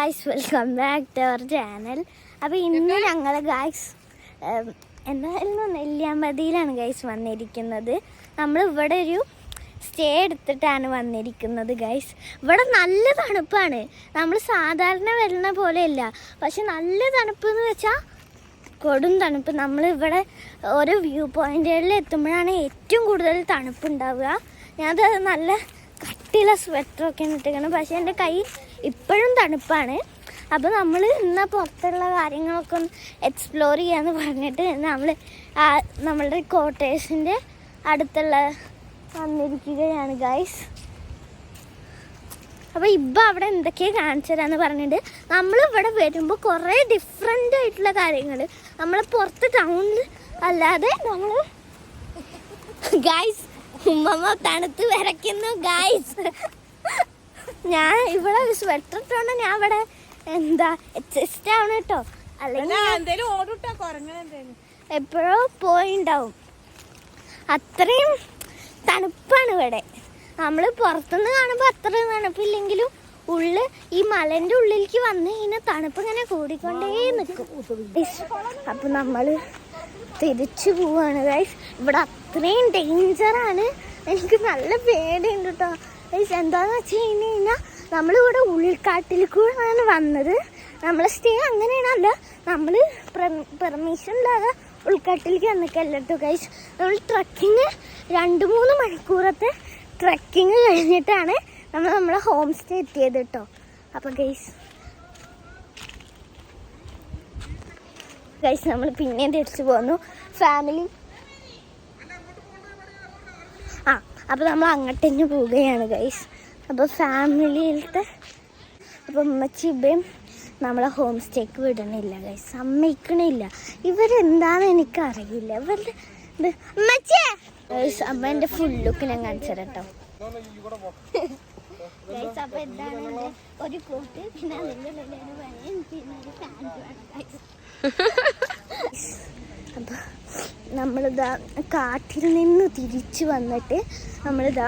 Guys welcome back to our channel അപ്പോൾ ഇന്ന് ഞങ്ങൾ ഗായ്സ് എന്തായാലും നെല്ലിയാമ്പതിയിലാണ് ഗൈസ് വന്നിരിക്കുന്നത്. നമ്മൾ ഇവിടെ ഒരു സ്റ്റേ എടുത്തിട്ടാണ് വന്നിരിക്കുന്നത് ഗൈസ് ഇവിടെ നല്ല തണുപ്പാണ്. നമ്മൾ സാധാരണ വരുന്ന പോലെയല്ല. പക്ഷെ നല്ല തണുപ്പ് എന്ന് വെച്ചാൽ കൊടും തണുപ്പ്. നമ്മൾ ഇവിടെ ഓരോ വ്യൂ പോയിന്റുകളിൽ എത്തുമ്പോഴാണ് ഏറ്റവും കൂടുതൽ തണുപ്പ് ഉണ്ടാവുക ഞാനത് നല്ല കട്ടിയുള്ള സ്വെറ്ററൊക്കെ ഇട്ടിരിക്കണം പക്ഷേ എന്റെ കൈ ഇപ്പോഴും തണുപ്പാണ്. അപ്പോൾ നമ്മൾ ഇന്ന് പുറത്തുള്ള കാര്യങ്ങളൊക്കെ ഒന്ന് എക്സ്പ്ലോർ ചെയ്യാന്ന് പറഞ്ഞിട്ട് നമ്മൾ നമ്മളുടെ ക്വാർട്ടേഴ്സിന്റെ അടുത്തുള്ള വന്നിരിക്കുകയാണ് ഗൈസ് അപ്പോൾ ഇപ്പം അവിടെ എന്തൊക്കെയാണ് കാണിച്ചു തരാമെന്ന് പറഞ്ഞിട്ട് നമ്മൾ ഇവിടെ വരുമ്പോൾ കുറേ ഡിഫറെന്റ് ആയിട്ടുള്ള കാര്യങ്ങൾ നമ്മൾ പുറത്ത് ടൗണിൽ അല്ലാതെ നമ്മൾ ഗൈസ് ഉമ്മമ്മ തണുത്ത് വിറയ്ക്കുന്നു ഗൈസ് ഞാൻ ഇവിടെ സ്വെറ്റർ ഇട്ടോണ്ട് ഞാൻ ഇവിടെ എന്താ എക്സിസ്റ്റ് ആവണം കേട്ടോ അല്ലെങ്കിൽ എപ്പോഴോ പോയിണ്ടാവും. അത്രയും തണുപ്പാണ് ഇവിടെ. നമ്മൾ പുറത്തുനിന്ന് കാണുമ്പോൾ അത്ര തണുപ്പില്ലെങ്കിലും ഉള്ളിൽ ഈ മലന്റെ ഉള്ളിലേക്ക് വന്ന് കഴിഞ്ഞാൽ തണുപ്പ് ഇങ്ങനെ കൂടിക്കൊണ്ടേ നിൽക്കും അപ്പൊ നമ്മൾ തിരിച്ചു പോവാണ് ഗൈസ് ഇവിടെ അത്രയും ഡേഞ്ചറാണ് എനിക്ക് നല്ല പേടിയുണ്ട് കേട്ടോ എന്താന്ന് വെച്ച് കഴിഞ്ഞ് കഴിഞ്ഞാൽ നമ്മളിവിടെ ഉൾക്കാട്ടിൽ കൂടെയാണ് വന്നത്. നമ്മളെ സ്റ്റേ അങ്ങനെയാണല്ല നമ്മൾ പെർമിഷൻ ഇല്ലാതെ ഉൾക്കാട്ടിലേക്ക് വന്നിട്ടല്ലോ ഗൈസ് നമ്മൾ ട്രക്കിങ് രണ്ട് മൂന്ന് മണിക്കൂറത്തെ ട്രക്കിങ് കഴിഞ്ഞിട്ടാണ് നമ്മൾ നമ്മളെ ഹോം സ്റ്റേ എത്തിയത് കേട്ടോ അപ്പം ഗൈസ് ഗൈസ് നമ്മൾ പിന്നെയും തിരിച്ചു പോന്നു. ഫാമിലി ആ അപ്പോൾ നമ്മൾ അങ്ങോട്ട് തന്നെ പോവുകയാണ് ഗൈസ് അപ്പോൾ ഫാമിലിയിലത്തെ അപ്പോൾ അമ്മച്ചി ഇബയും നമ്മളെ ഹോം സ്റ്റേക്ക് വിടണില്ല ഗൈസ് സമ്മതിക്കണില്ല. ഇവരെന്താന്ന് എനിക്കറിയില്ല. ഇവരുടെ ഗൈസ് അപ്പം എന്റെ ഫുൾ ലുക്ക് ഞാൻ കാണിച്ചു കേട്ടോ ഗൈസ് അപ്പോൾ എന്താണ് ഒരു കോട്ട്. പിന്നെ അതിന്റെ പിന്നെ ഒരു പാന്റ് വേണം ഗൈസ് അപ്പോൾ നമ്മളിതാ കാട്ടിൽ നിന്ന് തിരിച്ചു വന്നിട്ട് നമ്മളിതാ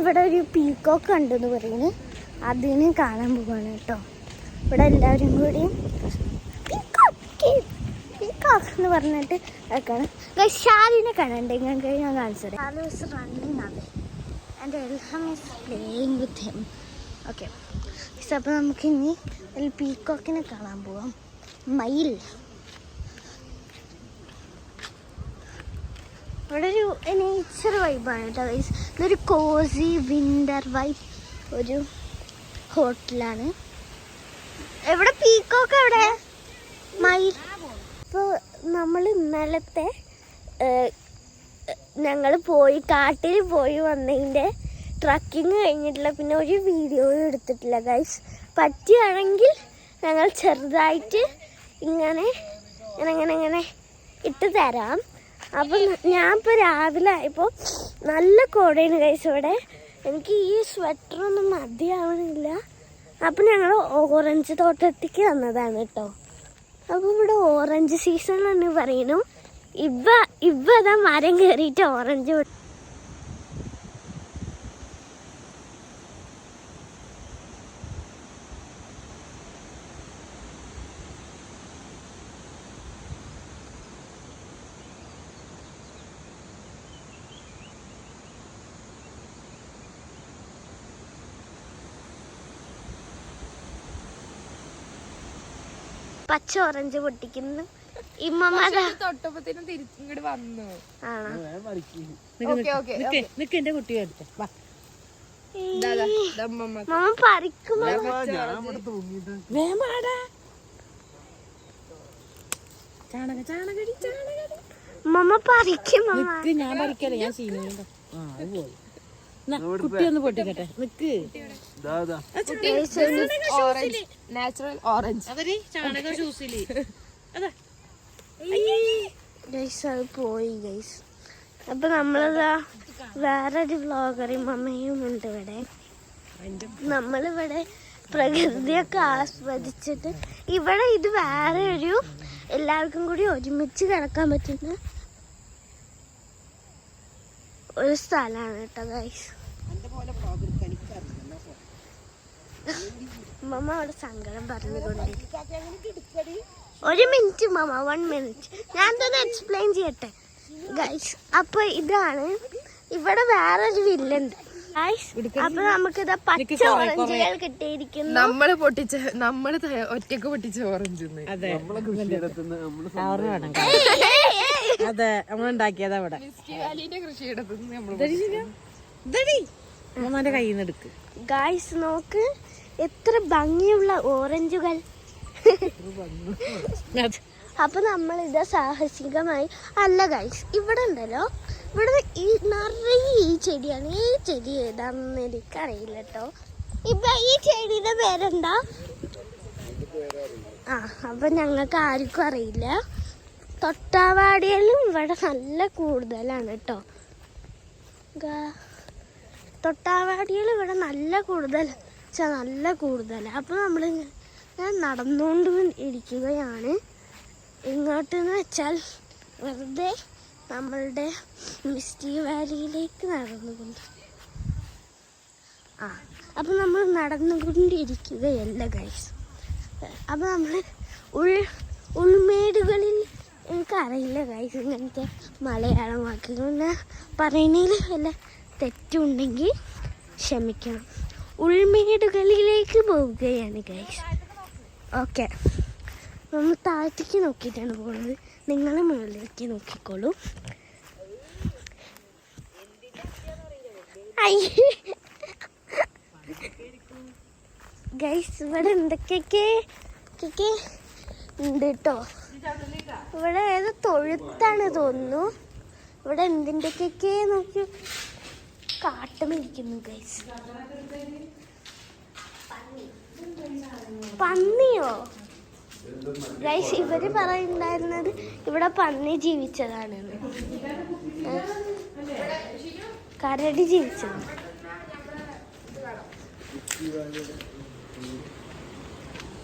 ഇവിടെ ഒരു പീക്കോക്ക് ഉണ്ടെന്ന് പറയുന്നു. അതിന് കാണാൻ പോവാണ് കേട്ടോ. ഇവിടെ എല്ലാവരും കൂടി പീക്കോക്ക് എന്ന് പറഞ്ഞിട്ട് കാണാം ഷാലിനെ കാണണ്ടേ? ഞാൻ കാണിച്ചത് Shalu running and playing with okay അപ്പോൾ നമുക്ക് ഇനി പീക്കോക്കിനെ കാണാൻ പോവാം. മയിൽ ഇവിടെ ഒരു നേച്ചർ വൈബാണ് കേട്ടോ ഗൈസ് ഇതൊരു കോസി വിന്റർ വൈബ് ഒരു ഹോട്ടലാണ് എവിടെ? പീക്കോക്ക് എവിടെ? മയിൽ ഇപ്പോൾ നമ്മൾ ഇന്നലത്തെ ഞങ്ങൾ പോയി കാട്ടിൽ പോയി വന്നതിന്റെ ട്രക്കിങ് കഴിഞ്ഞിട്ടില്ല. പിന്നെ ഒരു വീഡിയോ എടുത്തിട്ടില്ല ഗൈസ് പറ്റുകയാണെങ്കിൽ ഞങ്ങൾ ചെറുതായിട്ട് ഇങ്ങനെ ഇങ്ങനെ ഇങ്ങനെ ഇങ്ങനെ ഇട്ട് തരാം. അപ്പം ഞാൻ ഇപ്പോൾ രാവിലെ ആയപ്പോൾ നല്ല കോടയാണ് കഴിച്ച ഇവിടെ. എനിക്ക് ഈ സ്വെറ്ററൊന്നും മതിയാവണില്ല. അപ്പം ഞങ്ങൾ ഓറഞ്ച് തോട്ടത്തേക്ക് വന്നതാണ് കേട്ടോ അപ്പം ഇവിടെ ഓറഞ്ച് സീസൺ എന്ന് പറയുന്നു. ഇവ ഇവ ഇതാ മരം കയറിയിട്ട് ഓറഞ്ച് പച്ച ഓറഞ്ച് പൊട്ടിക്കുന്നു. ഇമ്മമാതാ. തൊട്ടപ്പത്തിനും തിരിച്ചിങ്ങോട്ട് വന്നു. ആണോ? ഓക്കെ ഓക്കെ നിക്ക് എന്റെ കുട്ടി മമ്മ പറിക്കും മമ്മ നിക്ക് ഞാൻ പറിക്കല്ലേ ഞാൻ കുട്ടി ഒന്ന് പൊട്ടിക്കട്ടെ. നിക്ക്. ഓറഞ്ച്. Natural orange. അവർ ചാണക ജ്യൂസിൽ അതാ. ഗൈസ് അത് പോയി ഗൈസ് അപ്പൊ നമ്മളിതാ വേറൊരു വ്ളോഗറും അമ്മയും ഉണ്ട് ഇവിടെ. നമ്മളിവിടെ പ്രകൃതിയൊക്കെ ആസ്വദിച്ചിട്ട് ഇവിടെ ഇത് വേറെ ഒരു എല്ലാവർക്കും കൂടി ഒരുമിച്ച് കിടക്കാൻ പറ്റുന്ന ഒരു സ്ഥലമാണ് കേട്ടോ ഗൈസ് മമ്മ അവിടെ സങ്കടം പറഞ്ഞുകൊണ്ടിരിക്കും ഒരു മിനിറ്റ് മാമ വൺ മിനിറ്റ് ഞാൻ തന്നെ എക്സ്പ്ലെയിൻ ചെയ്യട്ടെ? ഗൈസ് അപ്പൊ ഇതാണ്. ഇവിടെ വേറൊരു വില്ലുണ്ട് അപ്പൊ നമുക്ക് പച്ച ഓറഞ്ചുകൾ കിട്ടിയിരിക്കുന്നു. നമ്മൾ പൊട്ടിച്ച നമ്മൾ ഒറ്റയ്ക്ക് പൊട്ടിച്ച ഓറഞ്ച് അതെ. അതെ നമ്മൾ ഉണ്ടാക്കിയതാ അവിടെ അമ്മമാന്റെ കയ്യിൽ നിന്ന് എടുക്ക്. ഗായ്സ് നോക്ക്. എത്ര ഭംഗിയുള്ള ഓറഞ്ചുകൾ. അപ്പൊ നമ്മൾ ഇത് സാഹസികമായി അല്ല ഗൈസ് ഇവിടെ ഉണ്ടല്ലോ. ഇവിടെ ഈ നിറയെ ഈ ചെടിയാണ്. ഈ ചെടി ഏതാണെന്ന് എനിക്കറിയില്ല കേട്ടോ ഇപ്പൊ ഈ ചെടിയുടെ പേരെന്താ? ആ അപ്പൊ ഞങ്ങൾക്ക് ആർക്കും അറിയില്ല. തൊട്ടാവാടിയിലും ഇവിടെ നല്ല കൂടുതലാണ് കേട്ടോ തൊട്ടാവാടികൾ ഇവിടെ നല്ല കൂടുതൽ വെച്ചാൽ നല്ല കൂടുതലാണ് അപ്പോൾ നമ്മൾ ഞാൻ നടന്നുകൊണ്ട് ഇരിക്കുകയാണ്. ഇങ്ങോട്ടെന്ന് വെച്ചാൽ വെറുതെ നമ്മളുടെ മിസ്റ്റി വാലിയിലേക്ക് നടന്നുകൊണ്ട്. ആ അപ്പം നമ്മൾ നടന്നുകൊണ്ടിരിക്കുകയല്ല ഗൈസ് അപ്പം നമ്മൾ ഉൾ ഉൾമേടുകളിൽ എനിക്കറിയില്ല ഗൈസ് ഇങ്ങനത്തെ മലയാളം വാക്കുകൾ പറയുന്നതിൽ വല്ല തെറ്റുണ്ടെങ്കിൽ ക്ഷമിക്കണം. ഉൾമേടുകളിലേക്ക് പോവുകയാണ് ഗൈസ് ഓക്കെ നമ്മൾ താഴത്തേക്ക് നോക്കിയിട്ടാണ് പോകുന്നത്. നിങ്ങൾ മുകളിലേക്ക് നോക്കിക്കോളൂ. ഗൈസ് ഇവിടെ എന്തൊക്കെയൊക്കെ ഉണ്ട് കേട്ടോ ഇവിടെ ഏത് തൊഴുത്താണ് തോന്നുന്നു. ഇവിടെ എന്തിന്റെയൊക്കെ നോക്കി കാട്ടമിരിക്കുന്നു ഗൈസ് പന്നിയോ? ഗൈസ് ഇവർ പറയുണ്ടായിരുന്നത് ഇവിടെ പന്നി ജീവിച്ചതാണെന്ന്. ഏ? കരടി ജീവിച്ചത്.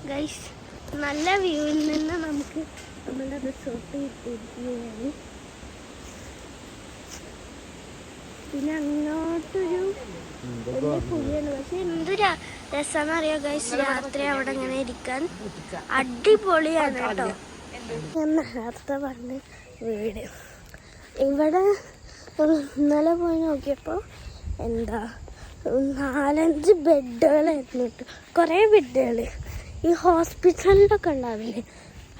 ഗൈസ് നല്ല വ്യൂവിൽ നിന്ന് നമുക്ക് നമ്മുടെ റിസോർട്ട് കിട്ടിയിരിക്കുകയാണ് പിന്നെ അങ്ങോട്ടൊരു വലിയ പുലിയാണ്. പക്ഷെ എന്ത് രസമാണെന്ന് അറിയാം ഗൈസ് രാത്രി അവിടെ ഇങ്ങനെ ഇരിക്കാൻ അടിപൊളിയാണ് കേട്ടോ. ഞാൻ നേരത്തെ പറഞ്ഞ വീട്. ഇവിടെ ഇന്നലെ പോയി നോക്കിയപ്പോൾ എന്താ നാലഞ്ച് ബെഡുകളായിരുന്നു കേട്ടോ. കുറേ ബെഡുകൾ. ഈ ഹോസ്പിറ്റലിലൊക്കെ ഉണ്ടാവില്ലേ?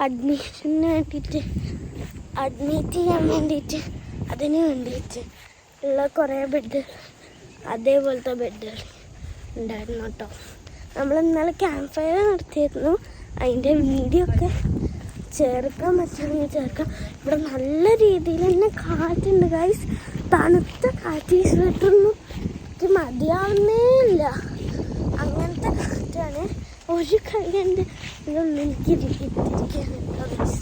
അഡ്മിഷന് വേണ്ടിയിട്ട് അഡ്മിറ്റ് ചെയ്യാൻ വേണ്ടിയിട്ട് അതിന് വേണ്ടിയിട്ട്. ഉള്ള കുറേ ബെഡ് അതേപോലത്തെ ബെഡുകൾ ഉണ്ടായിരുന്നു കേട്ടോ. നമ്മൾ ഇന്നലെ ക്യാമ്പ് ഫയർ നടത്തിയിരുന്നു. അതിന്റെ വീഡിയോ ഒക്കെ ചേർക്കാൻ പറ്റുമെങ്കിൽ ചേർക്കാം ഇവിടെ നല്ല രീതിയിൽ തന്നെ കാറ്റുണ്ട് ഗൈസ് തണുത്ത കാറ്റ് ഈ സ്വെറ്ററൊന്നും എനിക്ക് മതിയാവുന്നേ ഇല്ല. അങ്ങനത്തെ കാറ്റാണ്. ഒരു കൈ എന്റെ ഇതൊന്നും എനിക്ക് ഇരിക്കാൻ ഗൈസ്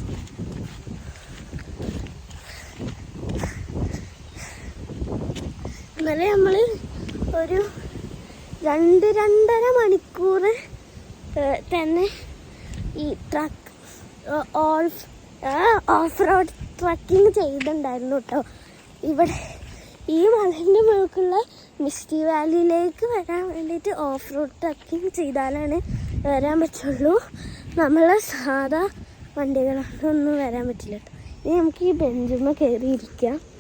ഇന്നലെ നമ്മൾ ഒരു രണ്ട് രണ്ടര മണിക്കൂർ തന്നെ ഈ truck off off road trucking ചെയ്തിട്ടുണ്ടായിരുന്നു കേട്ടോ. ഇവിടെ ഈ മലന്റെ മുഴുക്കുള്ള മിസ്റ്റി വാലിയിലേക്ക് വരാൻ വേണ്ടിയിട്ട് ഓഫ് റോഡ് ട്രക്കിംഗ് ചെയ്താലാണ് വരാൻ പറ്റുള്ളൂ. നമ്മളെ സാധാ വണ്ടികളൊന്നും വരാൻ പറ്റില്ല കേട്ടോ. ഇനി നമുക്ക് ഈ ബെഞ്ചുമ്മ കയറിയിരിക്കാം. Guys,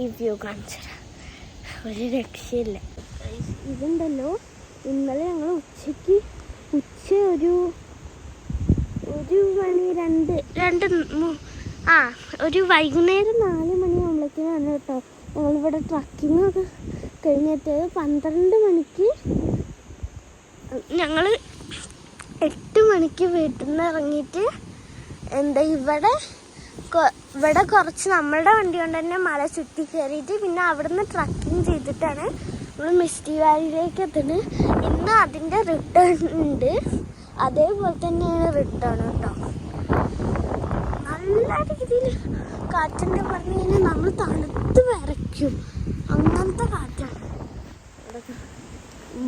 ഈ വ്യൂ കാണിച്ചു ഒരു രക്ഷയില്ല. ഇതുണ്ടല്ലോ. ഇന്നലെ ഞങ്ങൾ ഉച്ചയ്ക്ക് ഉച്ച ഒരു ഒരു മണി രണ്ട് രണ്ട് ആ ഒരു വൈകുന്നേരം നാല് മണിയാകുമ്പോഴേക്കും വന്നു കേട്ടോ. ഞങ്ങളിവിടെ ട്രക്കിംഗ് ഒക്കെ കഴിഞ്ഞിട്ട് പന്ത്രണ്ട് മണിക്ക് ഞങ്ങൾ എട്ട് മണിക്ക് വീട്ടിൽ നിന്ന് ഇറങ്ങിയിട്ട് എന്താ ഇവിടെ ഇവിടെ കുറച്ച് നമ്മളുടെ വണ്ടി കൊണ്ട് തന്നെ മല ചുറ്റി കയറിയിട്ട് പിന്നെ അവിടുന്ന് ട്രക്കിംഗ് ചെയ്തിട്ടാണ് നമ്മൾ മിസ്റ്റി വാലിയിലേക്ക് എത്തുന്നത് ഇന്ന് അതിന്റെ റിട്ടേൺ ഉണ്ട്. അതേപോലെ തന്നെയാണ് റിട്ടേൺ കേട്ടോ നല്ല രീതിയിൽ കാറ്റിന്റെ പറഞ്ഞു കഴിഞ്ഞാൽ നമ്മൾ തണുത്ത് വരയ്ക്കും. അങ്ങനത്തെ കാറ്റാണ്.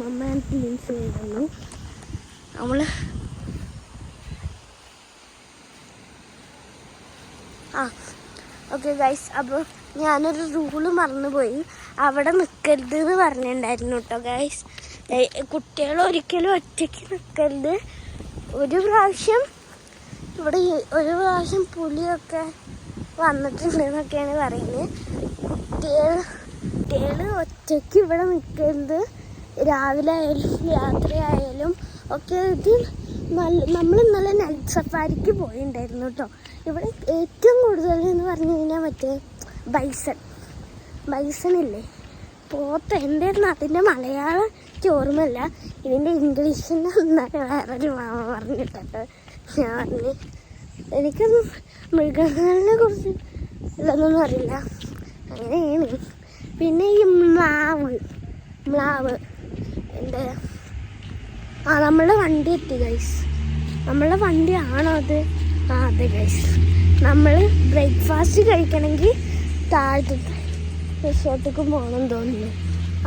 മമ്മ ടീംസ് ചെയ്യുന്നു നമ്മൾ ആ ഓക്കെ ഗൈസ് അപ്പോൾ ഞാനൊരു റൂൾ മറന്നുപോയി. അവിടെ നിൽക്കരുത് എന്ന് പറഞ്ഞിട്ടുണ്ടായിരുന്നു കേട്ടോ ഗൈസ് കുട്ടികൾ ഒരിക്കലും ഒറ്റയ്ക്ക് നിൽക്കരുത് ഒരു പ്രാവശ്യം ഇവിടെ ഒരു പ്രാവശ്യം പുലിയൊക്കെ വന്നിട്ടുണ്ട് എന്നൊക്കെയാണ് പറയുന്നത്. കുട്ടികൾ കുട്ടികൾ ഒറ്റയ്ക്ക് ഇവിടെ നിൽക്കരുത് രാവിലെ ആയാലും രാത്രി ആയാലും ഒക്കെ ഇത് നല്ല നമ്മൾ ഇന്നലെ നൈറ്റ് സഫാരിക്ക് പോയിണ്ടായിരുന്നു കേട്ടോ ഇവിടെ ഏറ്റവും കൂടുതൽ എന്ന് പറഞ്ഞു കഴിഞ്ഞാൽ മറ്റേ ബൈസൺ. ബൈസൺ ഇല്ലേ പോത്ത് എന്തായിരുന്നു? അതിന്റെ മലയാളം ഓർമ്മയില്ല ഇതിന്റെ ഇംഗ്ലീഷിന്റെ ഒന്നാണ് വേറൊരു മാമ പറഞ്ഞിട്ടുണ്ട്. ഞാൻ പറഞ്ഞു എനിക്കൊന്നും മൃഗങ്ങളെ കുറിച്ച് ഇതൊന്നും അറിയില്ല. അങ്ങനെയാണ്. പിന്നെ ഈ മ്ലാവ് മ്ലാവ്. എന്റെ ആ നമ്മളുടെ വണ്ടി എത്തി ഗൈസ് നമ്മളുടെ ആണോ അത്? ആ അതെ ഗൈസ് നമ്മൾ ബ്രേക്ക്ഫാസ്റ്റ് കഴിക്കണമെങ്കിൽ താഴത്തെ റിസോർട്ടിക്ക് പോകണം തോന്നുന്നു.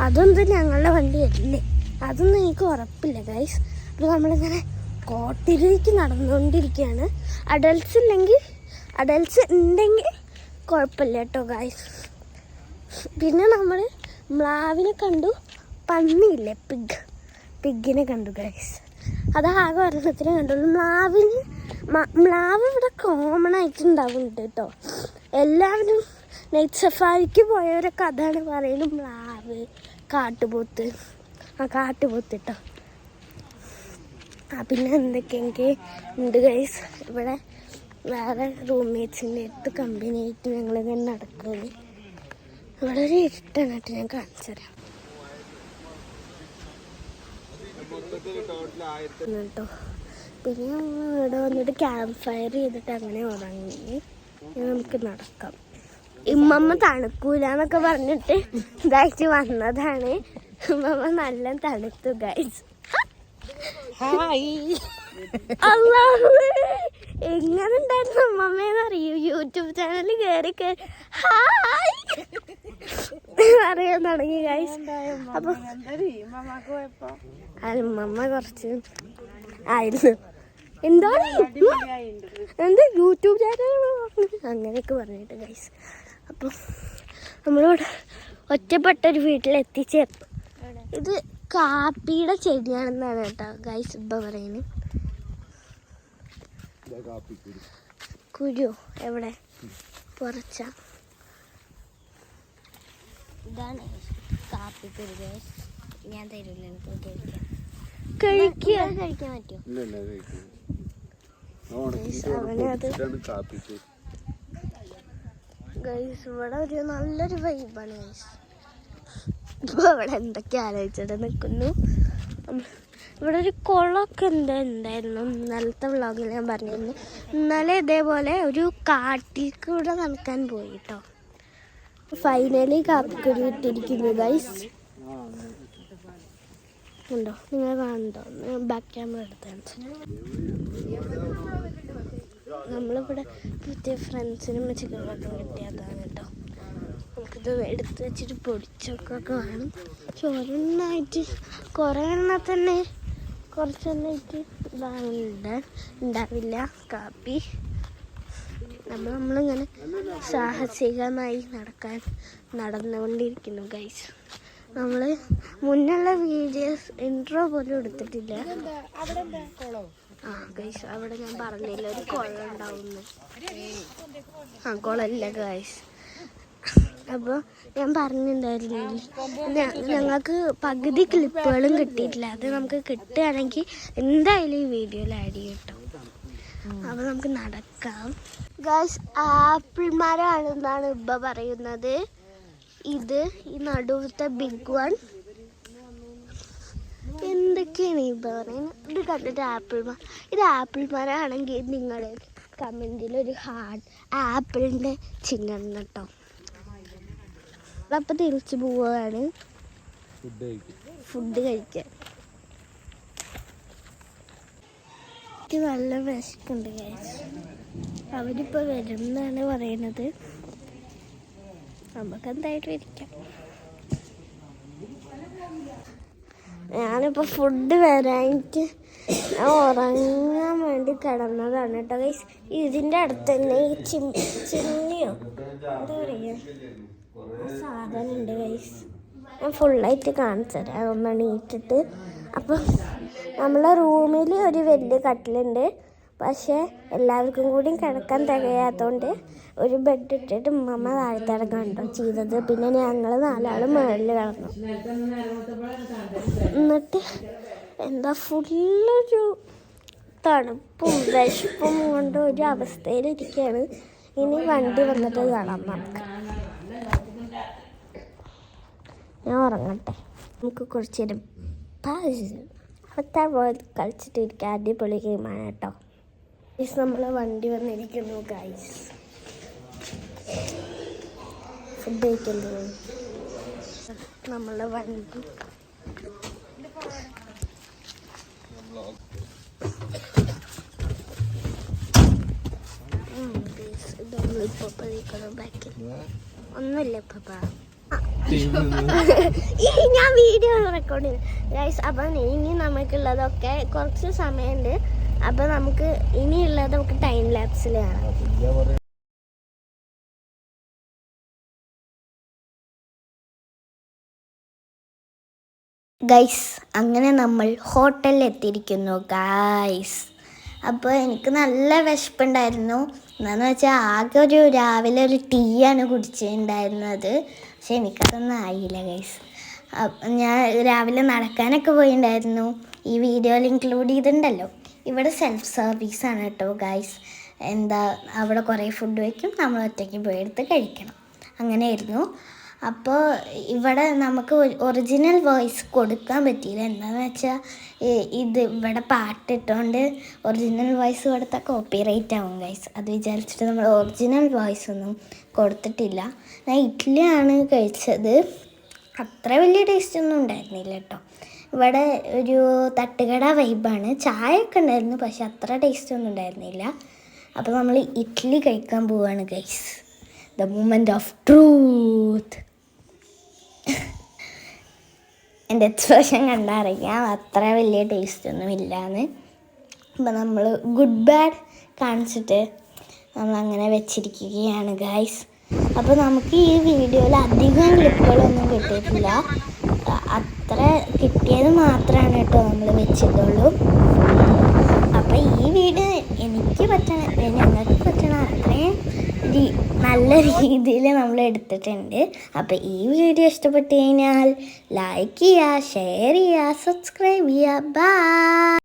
അതൊന്നും ഞങ്ങളുടെ വണ്ടി അല്ലേ. അതൊന്നും എനിക്ക് ഉറപ്പില്ല ഗൈസ് അപ്പോൾ നമ്മളിങ്ങനെ കോട്ടിലേക്ക് നടന്നുകൊണ്ടിരിക്കുകയാണ്. അഡൽട്സ് ഇല്ലെങ്കിൽ അഡൽട്സ് ഉണ്ടെങ്കിൽ കുഴപ്പമില്ല കേട്ടോ ഗൈസ് പിന്നെ നമ്മൾ മ്ലാവിനെ കണ്ടു. പന്നിയില്ലേ പിഗ് പിഗിനെ കണ്ടു ഗൈസ് അത് ആകെ ഒരെണ്ണത്തിനെ കണ്ടുള്ളൂ. മ്ലാവിന് മ്ലാവ് ഇവിടെ കോമൺ ആയിട്ട് ഉണ്ടാവുന്നുണ്ട് കേട്ടോ എല്ലാവരും നൈറ്റ് സഫാരിക്ക് പോയവരൊക്കെ അതാണ് പറയുന്നത്. മ്ലാവ് കാട്ടുപോത്ത്. ആ കാട്ടുപോത്ത് കേട്ടോ ആ പിന്നെ എന്തൊക്കെയെങ്കിൽ ഉണ്ട് ഗൈസ് ഇവിടെ വേറെ റൂംമേറ്റ്സിന്റെ അടുത്ത് കമ്പനി ആയിട്ട് ഞങ്ങളിങ്ങനെ നടക്കുന്നു ഇവിടെ ഇരുട്ടാണ് കേട്ടോ ഞാൻ കാണിച്ചു തരാം കേട്ടോ പിന്നെ ഞങ്ങൾ ഇവിടെ വന്നിട്ട് ക്യാമ്പ് ഫയർ ചെയ്തിട്ട് അങ്ങനെ ഉറങ്ങി. ഇനി നമുക്ക് നടക്കാം. ഇമ്മമ്മ തണുക്കൂല എന്നൊക്കെ പറഞ്ഞിട്ട് ഇതായിട്ട് വന്നതാണ്. ഇമ്മമ്മ നല്ല തണുത്തു ഗൈസ് എങ്ങനെ ഉണ്ടായിരുന്നു അമ്മമ്മേന്ന് അറിയൂ? യൂട്യൂബ് ചാനൽ കയറി കയറി ഹായ്. അറിയാൻ തുടങ്ങി ഗൈസ് അപ്പൊ മമ്മ കുറച്ച് ആയിരുന്നു. എന്താണ് എന്താ യൂട്യൂബ് ചാനൽ അങ്ങനെയൊക്കെ പറഞ്ഞിട്ട് ഗൈസ് അപ്പം നമ്മളിവിടെ ഒറ്റപ്പെട്ട ഒരു വീട്ടിലെത്തിച്ചേർന്നു ഇത് കാപ്പിയുടെ ചെടിയാണെന്നാണ് കേട്ടോ ഗൈസ് ഇപ്പൊ പറയുന്നത്. കുരു എവിടെ? കുറച്ച ഇതാണ് കാപ്പിക്കുരു ഗൈസ് ഞാൻ തരില്ല എനിക്ക് കഴിക്കുക കഴിക്കാൻ. പറ്റുമോ? ഇല്ല ഇല്ല കഴിക്കും അവനത് കാപ്പിക്ക്. ഗൈസ് ഇവിടെ ഒരു നല്ലൊരു വൈബാണ് ഗൈസ് ഇപ്പൊ ഇവിടെ എന്തൊക്കെ ആലോചിച്ചിട്ട് നിൽക്കുന്നു ഇവിടെ ഒരു കുളമൊക്കെ എന്താ ഉണ്ടായിരുന്നു ഇന്നലത്തെ വ്ളോഗിൽ ഞാൻ പറഞ്ഞിരുന്നു. ഇന്നലെ ഇതേപോലെ ഒരു കാട്ടിൽ കൂടെ നടക്കാൻ പോയി കേട്ടോ ഫൈനലി കാപ്പിക്കുടി ഇട്ടിരിക്കുന്നു ഗൈസ് ഉണ്ടോ നിങ്ങൾ കാണുന്നുണ്ടോ ബാക്ക് ക്യാമറ എടുത്താണ് നമ്മളിവിടെ പുതിയ ഫ്രണ്ട്സിനും ചിക്കനൊക്കെ കിട്ടിയതാണ് കേട്ടോ. നമുക്കിത് എടുത്ത് വെച്ചിട്ട് പൊടിച്ചൊക്കെ വേണം പക്ഷെ ഒരെണ്ണമായിട്ട് കുറേ എണ്ണ തന്നെ കുറച്ചെണ്ണമായിട്ട് ഇതാവുന്നുണ്ട് ഉണ്ടാവില്ല കാപ്പി. നമ്മൾ നമ്മളിങ്ങനെ സാഹസികമായി നടക്കാൻ നടന്നുകൊണ്ടിരിക്കുന്നു ഗൈസ് നമ്മൾ മുന്നുള്ള വീഡിയോസ് ഇൻട്രോ പോലും എടുത്തിട്ടില്ല. ആ ഗൈസ് അവിടെ ഞാൻ പറഞ്ഞില്ല ഒരു കുളം ഉണ്ടാവുന്നു ആ കുളമില്ല ഗൈസ് അപ്പോൾ ഞാൻ പറഞ്ഞിട്ടുണ്ടായിരുന്നു ഞങ്ങൾക്ക് പകുതി ക്ലിപ്പുകളും കിട്ടിയിട്ടില്ല. അത് നമുക്ക് കിട്ടുകയാണെങ്കിൽ എന്തായാലും ഈ വീഡിയോയിൽ ആഡ് ചെയ്യും അപ്പോൾ നമുക്ക് നടക്കാം. ഗൈസ് ആപ്പിൾ മരമാണെന്നാണ് ഇപ്പൊ പറയുന്നത്. ഇത് ഈ നടുവത്തെ ബിഗ് വൺ എന്തൊക്കെയാണ് ഈ പറയുന്നത്? ഇത് കണ്ടിട്ട് ആപ്പിൾ മരം ഇത് ആപ്പിൾ മരമാണെങ്കിൽ നിങ്ങൾ കമന്റിൽ ഒരു ഹാർഡ് ആപ്പിളിന്റെ ചിഹ്നം കേട്ടോ. അപ്പം തിരിച്ചു പോവുകയാണ് കഴിക്കും. ഫുഡ് കഴിക്കാൻ. എനിക്ക് നല്ല വിശക്കുണ്ട് അവരിപ്പോ അവരിപ്പോൾ വരും എന്നാണ് പറയുന്നത് നമുക്ക് എന്തായിട്ടും ഇരിക്കാം ഞാനിപ്പോൾ ഫുഡ് വരാനിട്ട് ഉറങ്ങാൻ വേണ്ടി കിടന്നതാണ് കേട്ടോ ഗൈസ് ഇതിന്റെ അടുത്ത് തന്നെ ഈ ചിമ്മിയോ എന്താ പറയുക സാധനം ഉണ്ട് ഗൈസ് ഞാൻ ഫുള്ളായിട്ട് കാണിച്ചു തരാം ഒന്ന് എണീറ്റിട്ട്. അപ്പം നമ്മളെ റൂമിൽ ഒരു വലിയ കട്ടിലുണ്ട്. പക്ഷേ എല്ലാവർക്കും കൂടി കിടക്കാൻ തികയാത്തതുകൊണ്ട് ഒരു ബെഡ് ഇട്ടിട്ട് ഉമ്മമ്മ താഴത്തെ കണ്ടോ ചെയ്തത്. പിന്നെ ഞങ്ങൾ നാലാളും മുകളിൽ കിടന്നു. എന്നിട്ട് എന്താ ഫുള്ളൊരു തണുപ്പും വിശപ്പും കൊണ്ട് ഒരു അവസ്ഥയിലിരിക്കുകയാണ് ഇനി വണ്ടി വന്നിട്ട് കാണാം നമുക്ക്. ഞാൻ ഉറങ്ങട്ടെ. നമുക്ക് കുറച്ച് നേരം പോയത് കളിച്ചിട്ട് ഇരിക്കുക അടിപൊളി ഗെയിമാണ് കേട്ടോ. ഗൈസ് നമ്മൾ വണ്ടി വന്നിരിക്കുന്നു ഗൈസ് ഫുഡ് കഴിക്കുന്നു നമ്മളെ വണ്ടി ഒന്നുമില്ല പപ്പ ഞാൻ വീഡിയോ റെക്കോർഡ് ഗൈസ് അപ്പം ഇനി നമുക്കുള്ളതൊക്കെ കുറച്ച് സമയമുണ്ട്. അപ്പം നമുക്ക് ഇനിയുള്ളത് നമുക്ക് ടൈം ലാപ്സിൽ കാണാം. ഗൈസ് അങ്ങനെ നമ്മൾ ഹോട്ടലിൽ എത്തിയിരിക്കുന്നു ഗൈസ് അപ്പോൾ എനിക്ക് നല്ല വിശപ്പുണ്ടായിരുന്നു. എന്താണെന്ന് വെച്ചാൽ ആകെ ഒരു രാവിലെ ഒരു ടീയാണ് കുടിച്ചിട്ടുണ്ടായിരുന്നത്. പക്ഷെ എനിക്കതൊന്നും ആയില്ല ഗൈസ് ഞാൻ രാവിലെ നടക്കാനൊക്കെ പോയിണ്ടായിരുന്നു. ഈ വീഡിയോയിൽ ഇൻക്ലൂഡ് ചെയ്തിട്ടുണ്ടല്ലോ. ഇവിടെ സെൽഫ് സർവീസാണ് കേട്ടോ ഗൈസ് എന്താ അവിടെ കുറേ ഫുഡ് വയ്ക്കും നമ്മൾ ഒറ്റയ്ക്ക് പോയെടുത്ത് കഴിക്കണം. അങ്ങനെയായിരുന്നു. അപ്പോൾ ഇവിടെ നമുക്ക് ഒറിജിനൽ വോയിസ് കൊടുക്കാൻ പറ്റിയില്ല. എന്താണെന്ന് വെച്ചാൽ ഇത് ഇവിടെ പാട്ടിട്ടുകൊണ്ട് ഒറിജിനൽ വോയിസ് കൊടുത്താൽ കോപ്പി റേറ്റ് ആവും ഗൈസ് അത് വിചാരിച്ചിട്ട് നമ്മൾ ഒറിജിനൽ വോയിസ് ഒന്നും കൊടുത്തിട്ടില്ല. ഞാൻ ഇഡ്ഡലിയാണ് കഴിച്ചത്. അത്ര വലിയ ടേസ്റ്റ് ഒന്നും ഉണ്ടായിരുന്നില്ല കേട്ടോ. ഇവിടെ ഒരു തട്ടുകട വൈബാണ് ചായ ഒക്കെ ഉണ്ടായിരുന്നു പക്ഷെ അത്ര ടേസ്റ്റ് ഒന്നും ഉണ്ടായിരുന്നില്ല. അപ്പോൾ നമ്മൾ ഇഡ്ഡലി കഴിക്കാൻ പോവുകയാണ് guys the moment of truth എന്റെ എക്സ്പ്രഷൻ കണ്ടറിയാം അത്ര വലിയ ടേസ്റ്റ് ഒന്നും ഇല്ലാന്ന്. അപ്പം നമ്മൾ ഗുഡ് ബാഡ് കാണിച്ചിട്ട് നമ്മൾ അങ്ങനെ വെച്ചിരിക്കുകയാണ് ഗായ്സ് അപ്പോൾ നമുക്ക് ഈ വീഡിയോയിൽ അധികം ക്ലിപ്പുകളൊന്നും കിട്ടിയിട്ടില്ല. അത്ര കിട്ടിയത് മാത്രമാണ് കേട്ടോ നമ്മൾ വെച്ചിട്ടുള്ളൂ. അപ്പോൾ ഈ വീഡിയോ എനിക്ക് പറ്റണ ഞങ്ങൾക്ക് പറ്റണ അത്രയും നല്ല രീതിയിൽ നമ്മൾ എടുത്തിട്ടുണ്ട്. അപ്പോൾ ഈ വീഡിയോ ഇഷ്ടപ്പെട്ട് കഴിഞ്ഞാൽ ലൈക്ക് ചെയ്യുക ഷെയർ ചെയ്യുക സബ്സ്ക്രൈബ് ചെയ്യുക. ബൈ